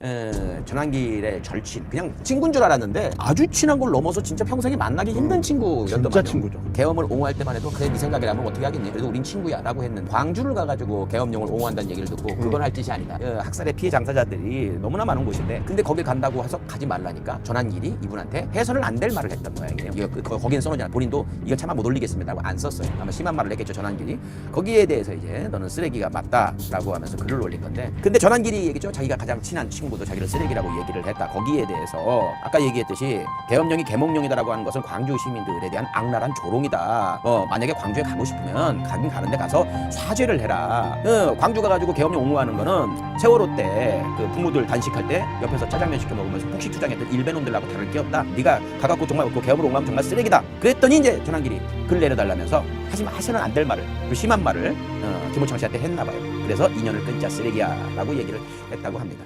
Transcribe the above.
에, 전환길의 절친. 그냥 친구인 줄 알았는데 아주 친한 걸 넘어서 진짜 평생에 만나기 힘든 친구였단 진짜. 친구죠. 계엄을 옹호할 때만 해도 그래 네 생각이라면 어떻게 하겠니? 그래도 우린 친구야 라고 했는데 광주를 가가지고 계엄령을 옹호한다는 얘기를 듣고 그건 할 짓이 아니다. 어, 학살의 피해 당사자들이 너무나 많은 곳인데 근데 거길 간다고 해서 가지 말라니까 전환길이 이분한테 해서는 안 될 말을 했던 모양이에요. 이거 그- 거- 거기는 써놓지 않아 본인도 이거 차마 못 올리겠습니다 라고 안 썼어요. 아마 심한 말을 했겠죠 전환길이. 거기에 대해서 이제 너는 쓰레기가 맞다 라고 하면서 글을 올린 건데. 근데 전환길이 얘기죠. 자기가 가장 친한 친구 도 자기를 쓰레기라고 얘기를 했다. 거기에 대해서 아까 얘기했듯이 계엄령이 개몽령이다라고 하는 것은 광주 시민들에 대한 악랄한 조롱이다. 어 만약에 광주에 가고 싶으면 가긴 가는데 가서 사죄를 해라. 어, 광주 가가지고 계엄령 옹호하는 거는 세월호 때 그 부모들 단식할 때 옆에서 짜장면 시켜 먹으면서 폭식 투장했던 일베놈들하고 다를 게 없다. 네가 가갖고 정말 그 계엄을 옹호하면 정말 쓰레기다. 그랬더니 이제 전환길이 글 내려달라면서 하지만 하셔는 안 될 말을 그 심한 말을 어, 김호창 씨한테 했나 봐요. 그래서 인연을 끊자 쓰레기야라고 얘기를 했다고 합니다